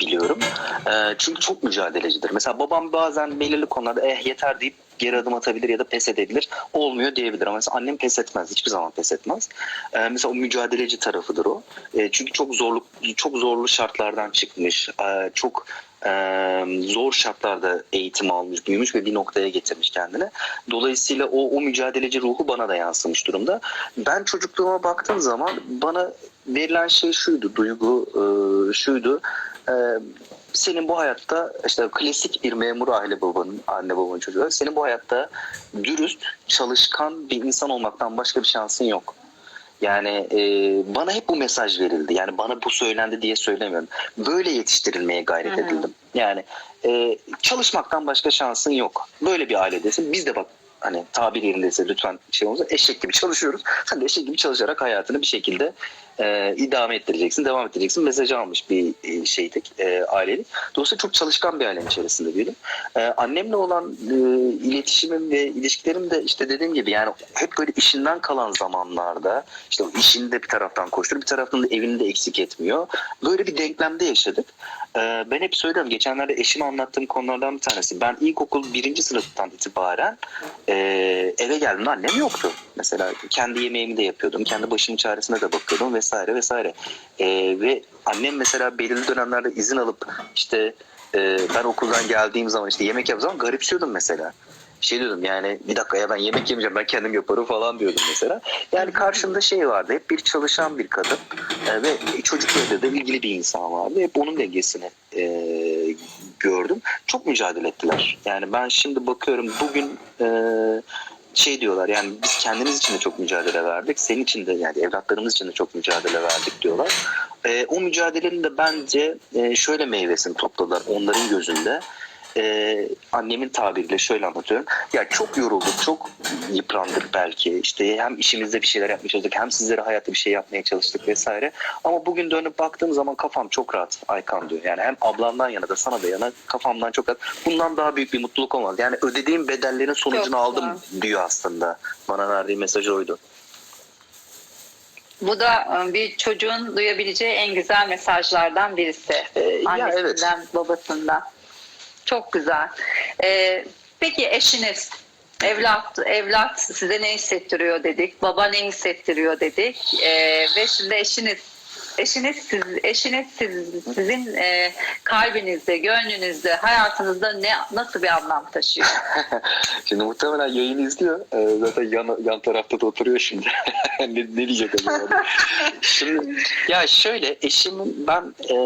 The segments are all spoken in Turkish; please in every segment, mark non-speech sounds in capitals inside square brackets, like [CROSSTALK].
biliyorum. Ee, çünkü çok mücadelecidir. Mesela babam bazen belirli konularda eh yeter deyip geri adım atabilir ya da pes edebilir. Olmuyor diyebilir ama mesela annem pes etmez. Hiçbir zaman pes etmez. Ee, mesela o mücadeleci tarafıdır o. Ee, çünkü çok zorlu çok zorlu şartlardan çıkmış. Ee, çok e, zor şartlarda eğitim almış, büyümüş ve bir noktaya getirmiş kendini. Dolayısıyla o, o mücadeleci ruhu bana da yansımış durumda. Ben çocukluğuma baktığım zaman bana verilen şey şuydu, duygu e, şuydu. E, senin bu hayatta işte klasik bir memur aile babanın, anne babanın çocuğu. Senin bu hayatta dürüst, çalışkan bir insan olmaktan başka bir şansın yok. Yani e, bana hep bu mesaj verildi. Yani bana bu söylendi diye söylemiyorum. Böyle yetiştirilmeye gayret Hı hı. edildim. Yani e, çalışmaktan başka şansın yok. Böyle bir ailedesin. Biz de bak hani tabir yerindeyse lütfen şey olursa eşek gibi çalışıyoruz. Sen de eşek gibi çalışarak hayatını bir şekilde e, idame ettireceksin, devam ettireceksin. Mesajı almış bir e, şeydik, e, ailelik. Dolayısıyla çok çalışkan bir ailenin içerisinde büyüdüm. E, annemle olan e, iletişimim ve ilişkilerim de işte dediğim gibi yani hep böyle işinden kalan zamanlarda işte o işini de bir taraftan koşturuyor, bir taraftan da evini de eksik etmiyor. Böyle bir denklemde yaşadık. E, ben hep söylüyorum, geçenlerde eşime anlattığım konulardan bir tanesi. Ben ilkokul birinci sınıftan itibaren e, eve geldiğimde annem yoktu. Mesela kendi yemeğimi de yapıyordum, kendi başımın çaresine de bakıyordum vesaire vesaire. E, ve annem mesela belirli dönemlerde izin alıp işte e, ben okuldan geldiğim zaman işte yemek yaptığım zaman garipsiyordum mesela. Şey diyordum yani bir dakika ya ben yemek yemeyeceğim ben kendim yaparım falan diyordum mesela. Yani karşımda şey vardı hep bir çalışan bir kadın e, ve çocuklarıyla da ilgili bir insan vardı. Hep onun dengesini e, gördüm. Çok mücadele ettiler. Yani ben şimdi bakıyorum bugün e, şey diyorlar yani biz kendimiz için de çok mücadele verdik. Senin için de yani evlatlarımız için de çok mücadele verdik diyorlar. E, o mücadelenin de bence e, şöyle meyvesini topladılar onların gözünde. E, annemin tabiriyle şöyle anlatıyorum. Ya çok yorulduk, çok yıprandık belki. İşte hem işimizde bir şeyler yapmaya çalıştık, hem sizlere hayatta bir şey yapmaya çalıştık vesaire. Ama bugün dönüp baktığım zaman kafam çok rahat Aykan diyor. Yani hem ablandan yana da sana da yana kafamdan çok rahat. Bundan daha büyük bir mutluluk olmaz. Yani ödediğim bedellerin sonucunu Çok aldım diyor aslında. Bana verdiği mesaj oydu. Bu da e, bir çocuğun duyabileceği en güzel mesajlardan birisi. Ee, ya Annesinden, evet. babasından. Çok güzel. Ee, peki eşiniz, evlat, evlat size ne hissettiriyor dedik, baba ne hissettiriyor dedik Ee, ve şimdi eşiniz, eşiniz siz, eşiniz siz, sizin e, kalbinizde, gönlünüzde, hayatınızda ne nasıl bir anlam taşıyor? [LAUGHS] Şimdi muhtemelen yayını izliyor. Ee, zaten yan, yan tarafta da oturuyor şimdi. [LAUGHS] ne, ne diyecek acaba? [LAUGHS] şimdi ya şöyle eşimin ben e,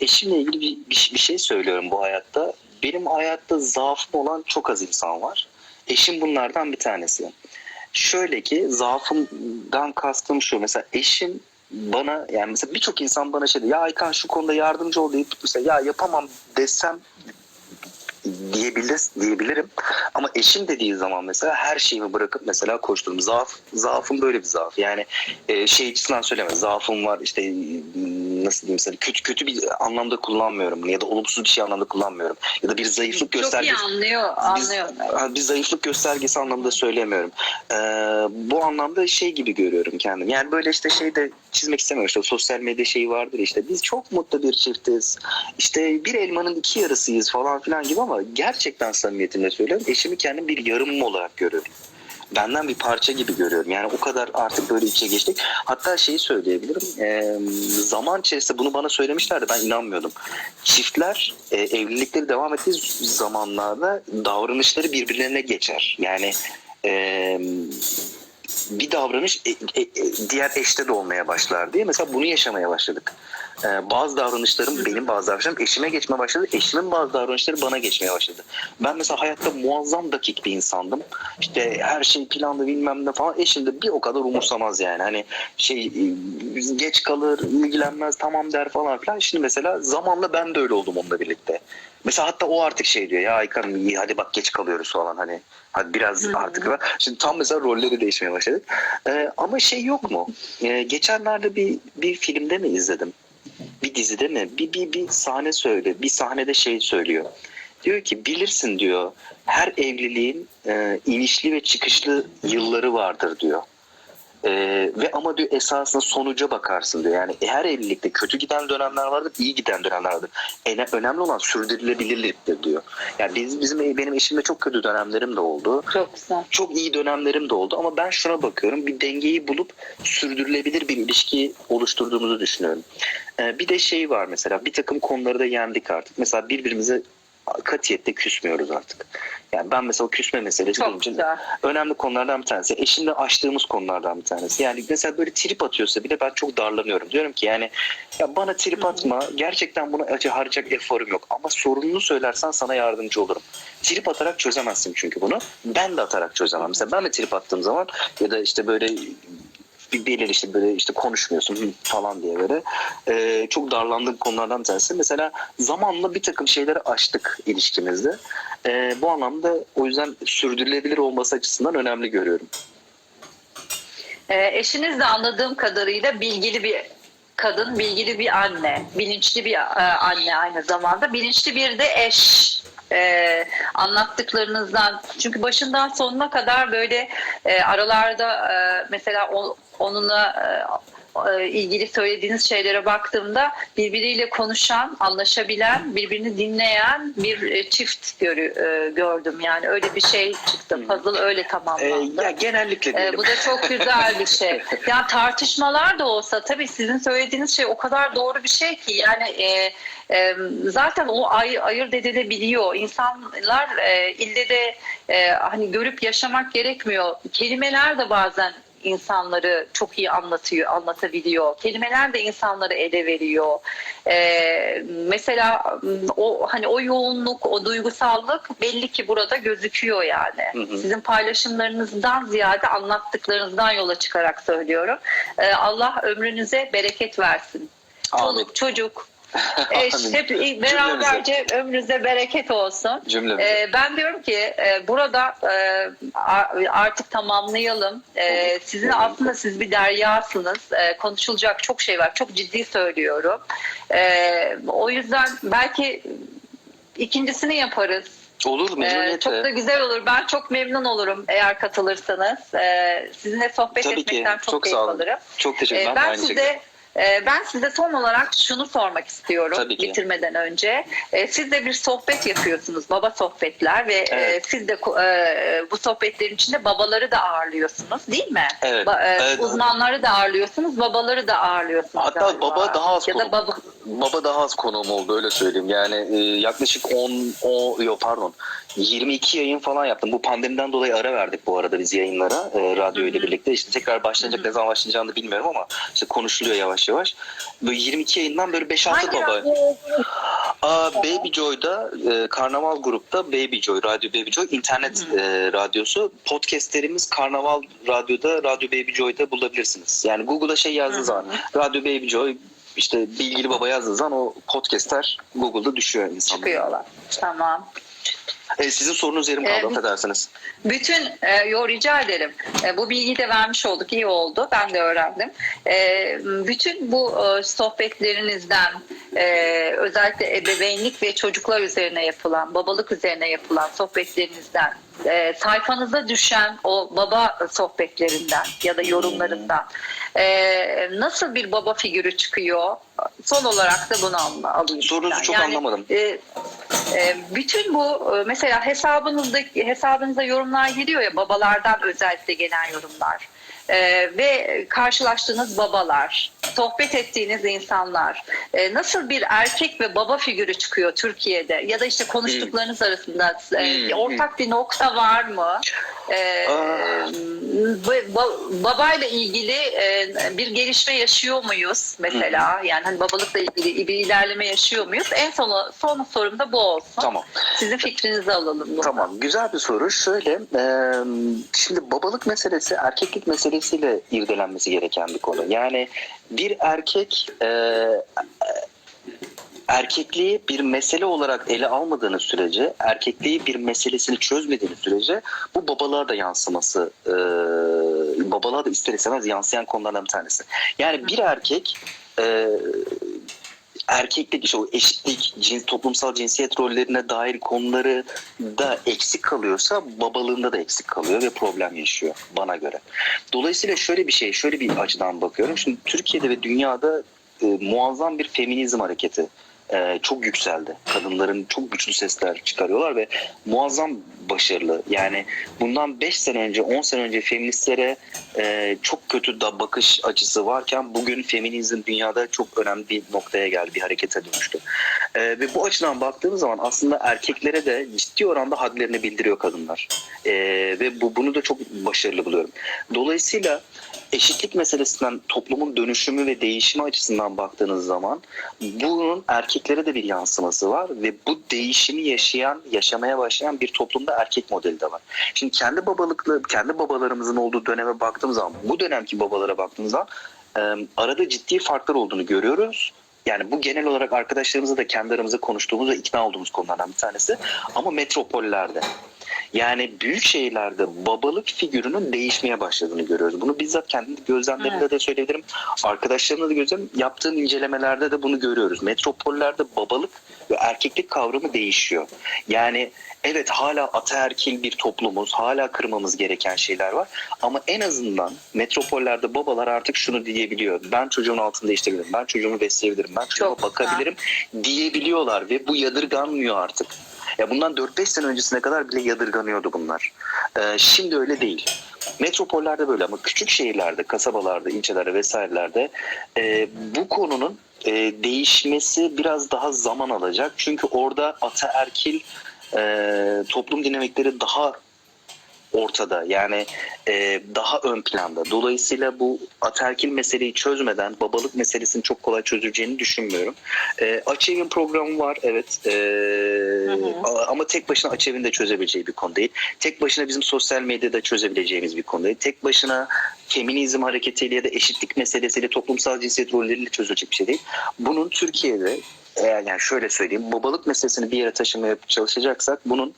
eşimle ilgili bir, bir, bir şey söylüyorum bu hayatta. Benim hayatta zaafım olan çok az insan var. Eşim bunlardan bir tanesi. Şöyle ki zaafımdan kastım şu. Mesela eşim bana yani mesela birçok insan bana şey diyor. Ya Aykan şu konuda yardımcı ol deyip mesela ya yapamam desem diyebilir, diyebilirim. Ama eşim dediği zaman mesela her şeyimi bırakıp mesela koşturum. Zaaf, zaafım böyle bir zaaf. Yani e, şey açısından söyleme. Zaafım var işte nasıl diyeyim sana kötü kötü bir anlamda kullanmıyorum ya da olumsuz bir şey anlamda kullanmıyorum. Ya da bir zayıflık Çok iyi göstergesi. anlıyor, Biz- anlıyor. ha, bir zayıflık göstergesi anlamında söylemiyorum. Ee, bu anlamda şey gibi görüyorum kendim. Yani böyle işte şey de çizmek istemiyorum. İşte sosyal medya şeyi vardır işte biz çok mutlu bir çiftiz. İşte bir elmanın iki yarısıyız falan filan gibi ama gerçekten samimiyetimle söylüyorum. Eşimi kendim bir yarımım olarak görüyorum. Benden bir parça gibi görüyorum. Yani o kadar artık böyle içe geçtik. Hatta şeyi söyleyebilirim. Ee, zaman içerisinde bunu bana söylemişlerdi. Ben inanmıyordum. Çiftler e, evlilikleri devam ettiği zamanlarda davranışları birbirlerine geçer. Yani e, bir davranış e, e, e, diğer eşte de olmaya başlar diye. Mesela bunu yaşamaya başladık. Ee, bazı davranışlarım benim bazı davranışlarım eşime geçmeye başladı. Eşimin bazı davranışları bana geçmeye başladı. Ben mesela hayatta muazzam dakik bir insandım. İşte her şey planlı bilmem ne falan. Eşim de bir o kadar umursamaz yani. Hani şey e, geç kalır, ilgilenmez, tamam der falan filan. Şimdi mesela zamanla ben de öyle oldum onunla birlikte. Mesela hatta o artık şey diyor ya Aykan iyi hadi bak geç kalıyoruz falan hani. Hadi biraz Hı hı. artık var. Şimdi tam mesela rolleri değişmeye başladık. Ee, ama şey yok mu? Ee, geçenlerde bir bir filmde mi izledim? Bir dizide mi? Bir, bir, bir sahne söyle. Bir sahnede şey söylüyor. Diyor ki bilirsin diyor her evliliğin e, inişli ve çıkışlı yılları vardır diyor. Ee, ve ama diyor esasında sonuca bakarsın diyor. Yani her evlilikte kötü giden dönemler vardır, iyi giden dönemler vardır. En, önemli olan sürdürülebilirliktir diyor. Yani biz, bizim benim eşimle çok kötü dönemlerim de oldu. Çok güzel. Çok iyi dönemlerim de oldu ama ben şuna bakıyorum. Bir dengeyi bulup sürdürülebilir bir ilişki oluşturduğumuzu düşünüyorum. Ee, bir de şey var mesela bir takım konuları da yendik artık. Mesela birbirimize katiyette küsmüyoruz artık. Yani ben mesela o küsme meselesi benim için güzel. önemli konulardan bir tanesi. Eşimle açtığımız konulardan bir tanesi. Yani mesela böyle trip atıyorsa bile ben çok darlanıyorum. Diyorum ki yani ya bana trip atma. Gerçekten buna harcayacak eforum yok. Ama sorununu söylersen sana yardımcı olurum. Trip atarak çözemezsin çünkü bunu. Ben de atarak çözemem. Mesela ben de trip attığım zaman ya da işte böyle bir birileri işte böyle işte konuşmuyorsun falan diye böyle e, çok darlandığım konulardan bir tanesi. Mesela zamanla bir takım şeyleri aştık ilişkimizde. E, bu anlamda o yüzden sürdürülebilir olması açısından önemli görüyorum. Ee, eşiniz de anladığım kadarıyla bilgili bir kadın, bilgili bir anne, bilinçli bir e, anne aynı zamanda, bilinçli bir de eş. Ee, anlattıklarınızdan çünkü başından sonuna kadar böyle e, aralarda e, mesela o- onunla e, e, ilgili söylediğiniz şeylere baktığımda birbiriyle konuşan, anlaşabilen, birbirini dinleyen bir e, çift görü, e, gördüm. Yani öyle bir şey çıktı. Puzzle öyle E, tamamlandı. ya genellikle diyelim. bu da çok güzel bir şey. [LAUGHS] Yani tartışmalar da olsa tabii sizin söylediğiniz şey o kadar doğru bir şey ki yani e, e, zaten o ay, ayırt edilebiliyor. İnsanlar e, ille de e, hani görüp yaşamak gerekmiyor. Kelimeler de bazen insanları çok iyi anlatıyor, anlatabiliyor. Kelimeler de insanları ele veriyor. Ee, mesela o hani o yoğunluk, o duygusallık belli ki burada gözüküyor yani. Hı hı. Sizin paylaşımlarınızdan ziyade anlattıklarınızdan yola çıkarak söylüyorum. Ee, Allah ömrünüze bereket versin. Çoluk, çocuk, [LAUGHS] eş, Amin. hep beraberce ömrünüze bereket olsun. Cümlemize. Ee, ben diyorum ki e, burada e, artık tamamlayalım. E, sizin aslında siz bir deryasınız. E, konuşulacak çok şey var. Çok ciddi söylüyorum. E, o yüzden belki ikincisini yaparız. Olur Ee, memnuniyetle. çok da güzel olur. Ben çok memnun olurum eğer katılırsanız. Ee, sizinle sohbet Tabii ki. etmekten çok, Çok keyif sağ olun. alırım. Çok teşekkür Ee, ederim. ben Aynı şekilde. Size e, ben size son olarak şunu sormak istiyorum Tabii ki. bitirmeden önce. E, siz de bir sohbet yapıyorsunuz, baba sohbetler ve e, Evet. siz de e, bu sohbetlerin içinde babaları da ağırlıyorsunuz, değil mi? Evet, e, evet. Uzmanları da ağırlıyorsunuz, babaları da ağırlıyorsunuz. Hatta galiba. baba daha az ya da baba Baba daha az konuğum oldu öyle söyleyeyim. Yani e, yaklaşık 10 o yok pardon 22 yayın falan yaptım. Bu pandemiden dolayı ara verdik bu arada biz yayınlara e, radyo ile birlikte. İşte tekrar başlanacak ne zaman başlayacağını da bilmiyorum ama işte konuşuluyor yavaş yavaş. Böyle 22 yayından böyle 5-6 hangi baba. Aa, Baby Joy'da e, Karnaval Grup'ta Baby Joy, Radyo Baby Joy internet e, radyosu. Podcastlerimiz Karnaval Radyo'da, Radyo Baby Joy'da bulabilirsiniz. Yani Google'a şey yazdığı zaman Radyo Baby Joy işte Bilgili Baba yazdığı zaman o podcastler Google'da düşüyor insanlara. çıkıyorlar. Tamam. E, sizin sorunuz yerim kaldı Evet. affedersiniz. Bütün, e, yo rica ederim. E, bu bilgiyi de vermiş olduk, iyi oldu. Ben de öğrendim. E, bütün bu e, sohbetlerinizden, e, özellikle ebeveynlik ve çocuklar üzerine yapılan, babalık üzerine yapılan sohbetlerinizden, e, sayfanıza düşen o baba sohbetlerinden ya da yorumlarından e, nasıl bir baba figürü çıkıyor? Son olarak da bunu al- alayım. Sorunuzu çok anlamadım. e, e, bütün bu e, mesela hesabınızdaki hesabınıza yorumlar geliyor ya babalardan özellikle gelen yorumlar. E, ve karşılaştığınız babalar, sohbet ettiğiniz insanlar e, nasıl bir erkek ve baba figürü çıkıyor Türkiye'de ya da işte konuştuklarınız arasında e, Hmm, ortak bir nokta var mı? E, ba- babayla ilgili e, bir gelişme yaşıyor muyuz mesela? Yani hani babalıkla ilgili bir ilerleme yaşıyor muyuz? En son son sorum da bu olsun. Tamam. Sizin fikrinizi alalım. burada. Tamam güzel bir soru. Şöyle e, şimdi babalık meselesi erkeklik meselesiyle irdelenmesi gereken bir konu. Yani bir erkek e, erkekliği bir mesele olarak ele almadığınız sürece, erkekliği bir meselesini çözmediğiniz sürece bu babalığa da yansıması, e, babalığa da ister istemez yansıyan konulardan bir tanesi. Yani bir erkek e, erkeklik işte o eşitlik, cins, toplumsal cinsiyet rollerine dair konuları da eksik kalıyorsa babalığında da eksik kalıyor ve problem yaşıyor bana göre. Dolayısıyla şöyle bir şey, şöyle bir açıdan bakıyorum. Şimdi Türkiye'de ve dünyada e, muazzam bir feminizm hareketi e, çok yükseldi. Kadınların çok güçlü sesler çıkarıyorlar ve muazzam başarılı. Yani bundan 5 sene önce, 10 sene önce feministlere e, çok kötü da bakış açısı varken bugün feminizm dünyada çok önemli bir noktaya geldi, bir harekete dönüştü. E, ve bu açıdan baktığımız zaman aslında erkeklere de ciddi oranda hadlerini bildiriyor kadınlar. E, ve bu bunu da çok başarılı buluyorum. Dolayısıyla eşitlik meselesinden toplumun dönüşümü ve değişimi açısından baktığınız zaman bunun erkeklere de bir yansıması var ve bu değişimi yaşayan, yaşamaya başlayan bir toplumda erkek modeli de var. Şimdi kendi babalıklı, kendi babalarımızın olduğu döneme baktığımız zaman, bu dönemki babalara baktığımız zaman arada ciddi farklar olduğunu görüyoruz. Yani bu genel olarak arkadaşlarımızla da kendi aramızda konuştuğumuz ve ikna olduğumuz konulardan bir tanesi. Ama metropollerde. Yani büyük şehirlerde babalık figürünün değişmeye başladığını görüyoruz. Bunu bizzat kendi gözlemlerimde de söyleyebilirim. Arkadaşlarımla da gözlem yaptığım incelemelerde de bunu görüyoruz. Metropollerde babalık ve erkeklik kavramı değişiyor. Yani evet hala ataerkil bir toplumuz, hala kırmamız gereken şeyler var. Ama en azından metropollerde babalar artık şunu diyebiliyor. Ben çocuğun altında işleyebilirim, ben çocuğumu besleyebilirim, ben çocuğuma Çok bakabilirim diyebiliyorlar ve bu yadırganmıyor artık. Ya bundan 4-5 sene öncesine kadar bile yadırganıyordu bunlar. Ee, şimdi öyle değil. Metropollerde böyle ama küçük şehirlerde, kasabalarda, ilçelerde vesairelerde e, bu konunun e, değişmesi biraz daha zaman alacak. Çünkü orada ataerkil e, toplum dinamikleri daha ortada yani e, daha ön planda. Dolayısıyla bu ataerkil meseleyi çözmeden babalık meselesini çok kolay çözüleceğini düşünmüyorum. E, Açev'in programı var evet E, hı. a- ama tek başına Açev'in de çözebileceği bir konu değil. Tek başına bizim sosyal medyada çözebileceğimiz bir konu değil. Tek başına feminizm hareketiyle ya da eşitlik meselesiyle toplumsal cinsiyet rolleriyle çözülecek bir şey değil. Bunun Türkiye'de eğer yani şöyle söyleyeyim babalık meselesini bir yere taşımaya çalışacaksak bunun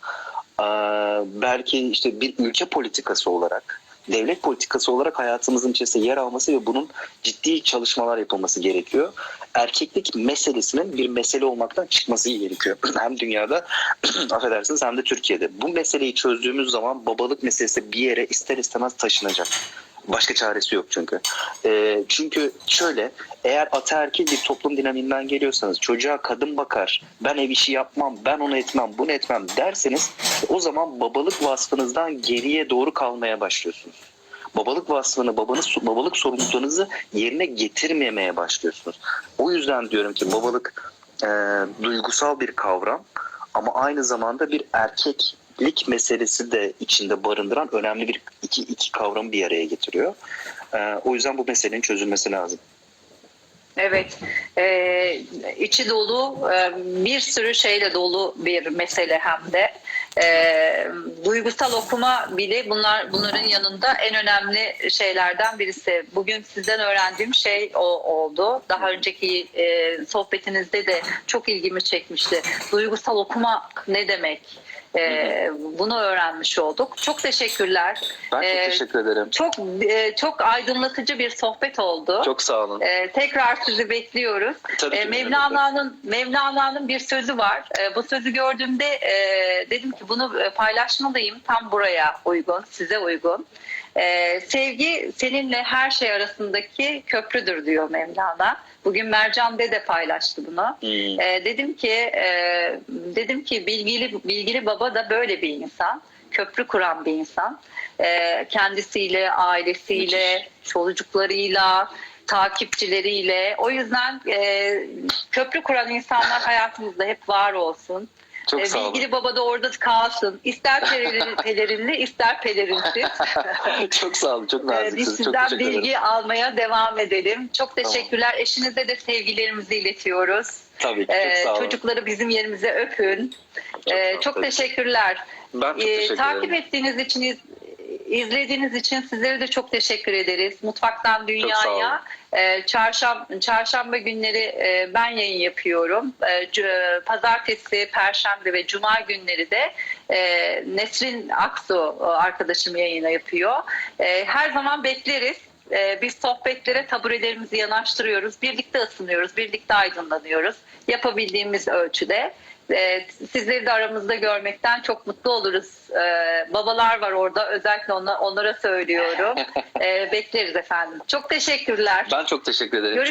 belki işte bir ülke politikası olarak devlet politikası olarak hayatımızın içerisinde yer alması ve bunun ciddi çalışmalar yapılması gerekiyor. Erkeklik meselesinin bir mesele olmaktan çıkması gerekiyor. [CLEARS THROAT] Hem dünyada [CLEARS THROAT] affedersiniz hem de Türkiye'de. Bu meseleyi çözdüğümüz zaman babalık meselesi bir yere ister istemez taşınacak. Başka çaresi yok çünkü. Ee, çünkü şöyle eğer ataerkil bir toplum dinamiğinden geliyorsanız çocuğa kadın bakar, ben ev işi yapmam, ben onu etmem, bunu etmem derseniz o zaman babalık vasfınızdan geriye doğru kalmaya başlıyorsunuz. Babalık vasfını, babanız, babalık sorumluluklarınızı yerine getirmemeye başlıyorsunuz. O yüzden diyorum ki babalık e, duygusal bir kavram ama aynı zamanda bir erkeklik meselesi de içinde barındıran önemli bir iki, iki kavramı bir araya getiriyor. E, o yüzden bu meselenin çözülmesi lazım. Evet, ee, içi dolu e, bir sürü şeyle dolu bir mesele hem de. Ee, duygusal okuma bile bunlar bunların yanında en önemli şeylerden birisi. Bugün sizden öğrendiğim şey o oldu. Daha önceki e, sohbetinizde de çok ilgimi çekmişti. Duygusal okuma ne demek? Ee, bunu öğrenmiş olduk. Çok teşekkürler. Ben çok teşekkür ederim. Çok e, çok aydınlatıcı bir sohbet oldu. Çok sağ olun. Ee, tekrar sizi bekliyoruz. Tabii ki. Mevlana'nın Mevlana'nın bir sözü var. Ee, bu sözü gördüğümde e, dedim ki bunu e, paylaşmalıyım. Tam buraya uygun, size uygun. Ee, sevgi seninle her şey arasındaki köprüdür diyor Mevlana. Bugün Mercan de paylaştı bunu. Hmm. Ee, dedim ki e, dedim ki bilgili bilgili baba da böyle bir insan. Köprü kuran bir insan. Ee, kendisiyle, ailesiyle, çocuklarıyla, takipçileriyle. O yüzden e, köprü kuran insanlar hayatımızda hep var olsun. Çok Ee, sağ olun. bilgili baba da orada kalsın. İster pelerin- [LAUGHS] pelerinli, ister pelerinsiz. [LAUGHS] çok sağ olun. Çok Ee, naziksiniz. Biz çok sizden ederim. bilgi almaya devam edelim. Çok teşekkürler. Eşinize de sevgilerimizi iletiyoruz. Tabii ki. Ee, Çok sağ olun. çocukları bizim yerimize öpün. Çok Ee, çok teşekkürler. Ben çok Ee, teşekkür takip ederim. ettiğiniz için, izlediğiniz için sizlere de çok teşekkür ederiz. Mutfaktan Dünya'ya e, çarşamba, çarşamba günleri e, ben yayın yapıyorum. E, pazartesi, perşembe ve cuma günleri de e, Nesrin Aksu e, arkadaşım yayına yapıyor. E, her zaman bekleriz. Ee, biz sohbetlere taburelerimizi yanaştırıyoruz. Birlikte ısınıyoruz, birlikte aydınlanıyoruz. Yapabildiğimiz ölçüde. Ee, sizleri de aramızda görmekten çok mutlu oluruz. Ee, babalar var orada. Özellikle ona- onlara söylüyorum. [LAUGHS] Ee, bekleriz efendim. Çok teşekkürler. Ben çok teşekkür ederim. Görüş-